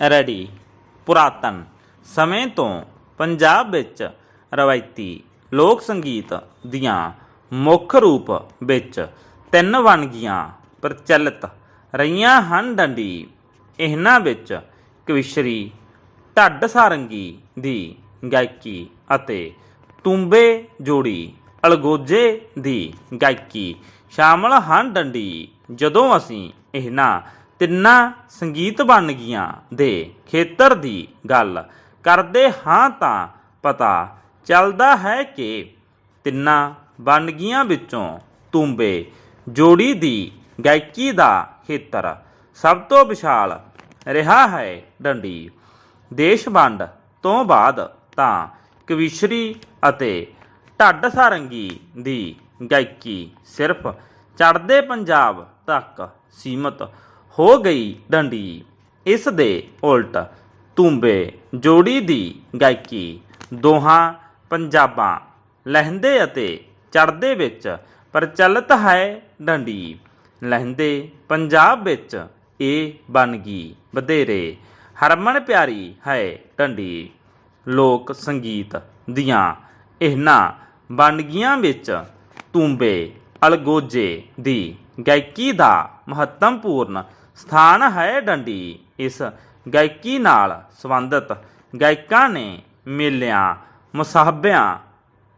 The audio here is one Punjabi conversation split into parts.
ਰੈਡੀ। ਪੁਰਾਤਨ ਸਮੇਂ ਤੋਂ ਪੰਜਾਬ ਵਿੱਚ ਰਵਾਇਤੀ ਲੋਕ ਸੰਗੀਤ ਦੀਆਂ ਮੁੱਖ ਰੂਪ ਵਿੱਚ ਤਿੰਨ ਵੰਨਗੀਆਂ ਪ੍ਰਚਲਿਤ ਰਹੀਆਂ ਹਨ। ਡੰਡੀ ਇਹਨਾਂ ਵਿੱਚ ਕਵਿਸ਼ਰੀ, ਢੱਡ ਸਾਰੰਗੀ ਦੀ ਗਾਇਕੀ ਅਤੇ ਤੁੰਬੇ ਜੋੜੀ ਅਲਗੋਜੇ ਦੀ ਗਾਇਕੀ ਸ਼ਾਮਲ ਹਨ। ਡੰਡੀ ਜਦੋਂ ਅਸੀਂ ਇਹਨਾਂ ਤਿੰਨਾਂ ਸੰਗੀਤ ਵੰਨਗੀਆਂ ਦੇ ਖੇਤਰ ਦੀ ਗੱਲ ਕਰਦੇ ਹਾਂ ਤਾਂ ਪਤਾ ਚੱਲਦਾ ਹੈ ਕਿ ਤਿੰਨਾਂ ਵੰਨਗੀਆਂ ਵਿੱਚੋਂ ਤੂੰਬੇ ਜੋੜੀ ਦੀ ਗਾਇਕੀ ਦਾ ਖੇਤਰ ਸਭ ਤੋਂ ਵਿਸ਼ਾਲ ਰਿਹਾ ਹੈ ਡੰਡੀ। ਦੇਸ਼ ਵੰਡ ਤੋਂ ਬਾਅਦ ਤਾਂ ਕਵਿਸ਼ਰੀ ਅਤੇ ਢੱਡ ਸਾਰੰਗੀ ਦੀ ਗਾਇਕੀ ਸਿਰਫ ਚੜ੍ਹਦੇ ਪੰਜਾਬ ਤੱਕ ਸੀਮਤ ਹੋ ਗਈ ਡੰਡੀ। ਇਸ ਦੇ ਉਲਟ ਤੂੰਬੇ ਜੋੜੀ ਦੀ ਗਾਇਕੀ ਦੋਹਾਂ ਪੰਜਾਬਾਂ ਲਹਿੰਦੇ ਅਤੇ ਚੜ੍ਹਦੇ ਵਿੱਚ ਪ੍ਰਚਲਿਤ ਹੈ ਡੰਡੀ। ਲਹਿੰਦੇ ਪੰਜਾਬ ਵਿੱਚ ਇਹ ਵੰਨਗੀ ਵਧੇਰੇ ਹਰਮਨ ਪਿਆਰੀ ਹੈ ਡੰਡੀ। ਲੋਕ ਸੰਗੀਤ ਦੀਆਂ ਇਹਨਾਂ ਵੰਨਗੀਆਂ ਵਿੱਚ ਤੂੰਬੇ ਅਲਗੋਜੇ ਦੀ ਗਾਇਕੀ ਦਾ ਮਹੱਤਵਪੂਰਨ ਸਥਾਨ ਹੈ ਡੰਡੀ। ਇਸ ਗਾਇਕੀ ਨਾਲ ਸੰਬੰਧਿਤ ਗਾਇਕਾਂ ਨੇ ਮੇਲਿਆਂ, ਮੁਸਾਹਬਿਆਂ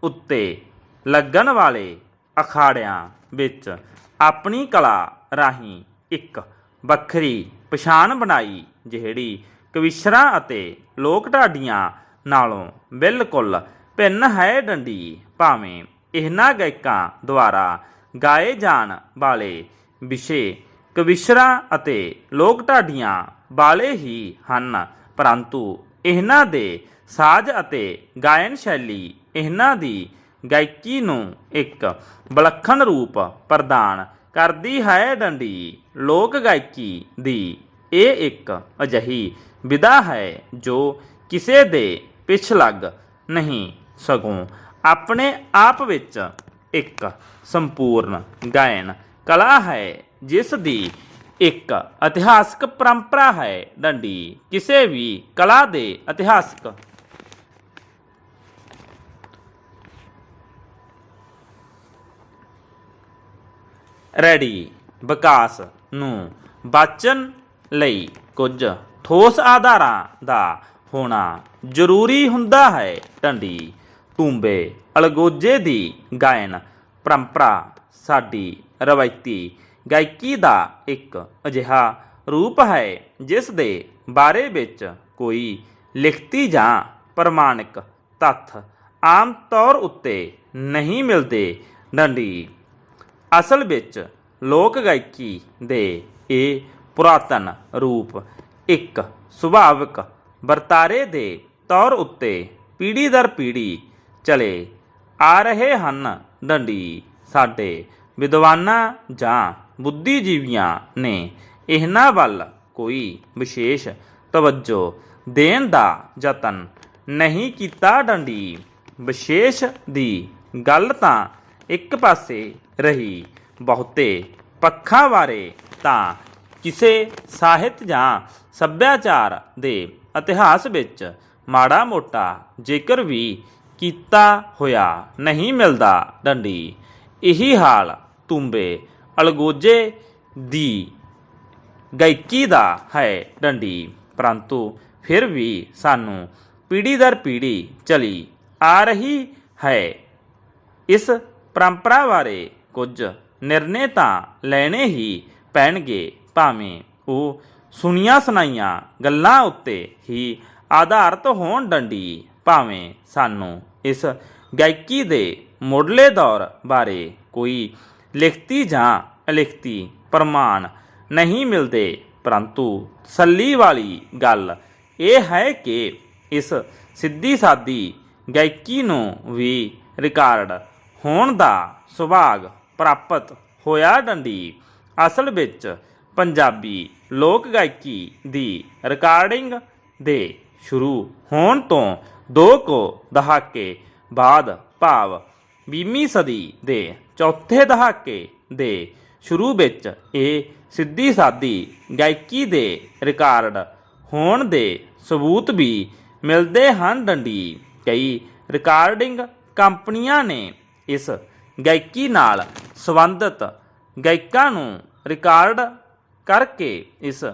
ਉੱਤੇ ਲੱਗਣ ਵਾਲੇ ਅਖਾੜਿਆਂ ਵਿੱਚ ਆਪਣੀ ਕਲਾ ਰਾਹੀਂ ਇੱਕ ਵੱਖਰੀ ਪਛਾਣ ਬਣਾਈ, ਜਿਹੜੀ ਕਵਿਸ਼ਰਾਂ ਅਤੇ ਲੋਕ ਢਾਡੀਆਂ ਨਾਲੋਂ ਬਿਲਕੁਲ ਭਿੰਨ ਹੈ ਡੰਡੀ। ਭਾਵੇਂ ਇਹਨਾਂ ਗਾਇਕਾਂ ਦੁਆਰਾ ਗਾਏ ਜਾਣ ਵਾਲੇ ਵਿਸ਼ੇ ਕਵਿਸ਼ਰਾਂ ਅਤੇ ਲੋਕ ਢਾਡੀਆਂ ਵਾਲੇ ਹੀ ਹਨ। ਪਰੰਤੂ ਇਹਨਾਂ ਦੇ ਸਾਜ਼ ਅਤੇ ਗਾਇਨ ਸ਼ੈਲੀ ਇਹਨਾਂ ਦੀ ਗਾਇਕੀ ਨੂੰ ਇੱਕ ਵਿਲੱਖਣ ਰੂਪ ਪ੍ਰਦਾਨ ਕਰਦੀ ਹੈ। ਡੰਡੀ ਲੋਕ ਗਾਇਕੀ ਦੀ ਇਹ ਇੱਕ ਅਜਿਹੀ ਵਿਧਾ ਹੈ ਜੋ ਕਿਸੇ ਦੇ ਪਿੱਛ ਲੱਗ ਨਹੀਂ ਸਕੋਂ। ਆਪਣੇ ਆਪ ਵਿੱਚ ਇੱਕ ਸੰਪੂਰਨ ਗਾਇਨ ਕਲਾ ਹੈ। ਜਿਸ ਦੀ ਇੱਕ ਇਤਿਹਾਸਕ ਪਰੰਪਰਾ ਹੈ ਡੰਡੀ, ਕਿਸੇ ਵੀ ਕਲਾ ਦੇ ਇਤਿਹਾਸਕ। ਰੈਡੀ, ਵਿਕਾਸ ਨੂੰ ਬਚਨ ਲਈ ਕੁਝ ਠੋਸ ਆਧਾਰਾਂ ਦਾ ਹੋਣਾ ਜ਼ਰੂਰੀ ਹੁੰਦਾ ਹੈ। ਢੰਡੀ ਤੂੰਬੇ ਅਲਗੋਜੇ ਦੀ ਗਾਇਨ ਪਰੰਪਰਾ ਸਾਡੀ ਰਵਾਇਤੀ ਗਾਇਕੀ ਦਾ ਇੱਕ ਅਜਿਹਾ ਰੂਪ ਹੈ, ਜਿਸ ਦੇ ਬਾਰੇ ਵਿੱਚ ਕੋਈ ਲਿਖਤੀ ਜਾਂ ਪ੍ਰਮਾਣਿਕ ਤੱਥ ਆਮ ਤੌਰ ਉੱਤੇ ਨਹੀਂ ਮਿਲਦੇ। ਡੰਡੀ। ਅਸਲ ਵਿੱਚ ਲੋਕ ਗਾਇਕੀ ਦੇ ਇਹ ਪੁਰਾਤਨ ਰੂਪ ਇੱਕ ਸੁਭਾਵਿਕ ਵਰਤਾਰੇ ਦੇ ਤੌਰ ਉੱਤੇ ਪੀੜ੍ਹੀ ਦਰ ਪੀੜ੍ਹੀ ਚਲੇ ਆ ਰਹੇ ਹਨ। ਡੰਡੀ। ਸਾਡੇ ਵਿਦਵਾਨਾਂ ਜਾਂ ਬੁੱਧੀਜੀਵੀਆਂ ਨੇ ਇਹਨਾਂ ਵੱਲ ਕੋਈ ਵਿਸ਼ੇਸ਼ ਤਵੱਜੋ ਦੇਣ ਦਾ ਯਤਨ ਨਹੀਂ ਕੀਤਾ ਡੰਡੀ। ਵਿਸ਼ੇਸ਼ ਦੀ ਗੱਲ ਤਾਂ ਇੱਕ ਪਾਸੇ ਰਹੀ, ਬਹੁਤੇ ਪੱਖਾਂ ਬਾਰੇ ਤਾਂ ਕਿਸੇ ਸਾਹਿਤ ਜਾਂ ਸੱਭਿਆਚਾਰ ਦੇ ਇਤਿਹਾਸ ਵਿੱਚ ਮਾੜਾ ਮੋਟਾ ਜ਼ਿਕਰ ਵੀ ਕੀਤਾ ਹੋਇਆ ਨਹੀਂ ਮਿਲਦਾ ਡੰਡੀ। ਇਹੀ ਹਾਲ ਤੁੰਬੇ ਅਲਗੋਜੇ ਦੀ ਗਾਇਕੀ ਦਾ ਹੈ ਡੰਡੀ। ਪਰੰਤੂ ਫਿਰ ਵੀ ਸਾਨੂੰ ਪੀੜ੍ਹੀ ਦਰ ਪੀੜ੍ਹੀ ਚਲੀ ਆ ਰਹੀ ਹੈ। ਇਸ ਪਰੰਪਰਾ ਬਾਰੇ ਕੁਝ ਨਿਰਣੇ ਤਾਂ ਲੈਣੇ ਹੀ ਪੈਣਗੇ, ਭਾਵੇਂ ਉਹ ਸੁਣੀਆਂ ਸੁਣਾਈਆਂ ਗੱਲਾਂ ਉੱਤੇ ਹੀ ਆਧਾਰਿਤ ਹੋਣ ਡੰਡੀ। ਭਾਵੇਂ ਸਾਨੂੰ ਇਸ ਗਾਇਕੀ ਦੇ ਮੁੱਢਲੇ ਦੌਰ ਬਾਰੇ ਕੋਈ ਲਿਖਤੀ ਜਾਂ ਅਲਿਖਤੀ ਪ੍ਰਮਾਣ ਨਹੀਂ ਮਿਲਦੇ। ਪਰੰਤੂ ਤਸੱਲੀ ਵਾਲੀ ਗੱਲ ਇਹ ਹੈ ਕਿ ਇਸ ਸਿੱਧੀ ਸਾਦੀ ਗਾਇਕੀ ਨੂੰ ਵੀ ਰਿਕਾਰਡ ਹੋਣ ਦਾ ਸੁਭਾਗ ਪ੍ਰਾਪਤ ਹੋਇਆ ਡੰਡੀ। ਅਸਲ ਵਿੱਚ ਪੰਜਾਬੀ ਲੋਕ ਗਾਇਕੀ ਦੀ ਰਿਕਾਰਡਿੰਗ ਦੇ ਸ਼ੁਰੂ ਹੋਣ ਤੋਂ ਦੋ ਕੁ ਦਹਾਕੇ ਬਾਅਦ ਭਾਵ 20ਵੀਂ ਸਦੀ ਦੇ ਚੌਥੇ ਦਹਾਕੇ ਦੇ ਸ਼ੁਰੂ ਵਿੱਚ ਇਹ ਸਿੱਧੀ ਸਾਦੀ ਗਾਇਕੀ ਦੇ ਰਿਕਾਰਡ ਹੋਣ ਦੇ ਸਬੂਤ ਵੀ ਮਿਲਦੇ ਹਨ ਡੰਡੀ। ਕਈ ਰਿਕਾਰਡਿੰਗ ਕੰਪਨੀਆਂ ਨੇ ਇਸ ਗਾਇਕੀ ਨਾਲ ਸੰਬੰਧਿਤ ਗਾਇਕਾਂ ਨੂੰ ਰਿਕਾਰਡ ਕਰਕੇ ਇਸ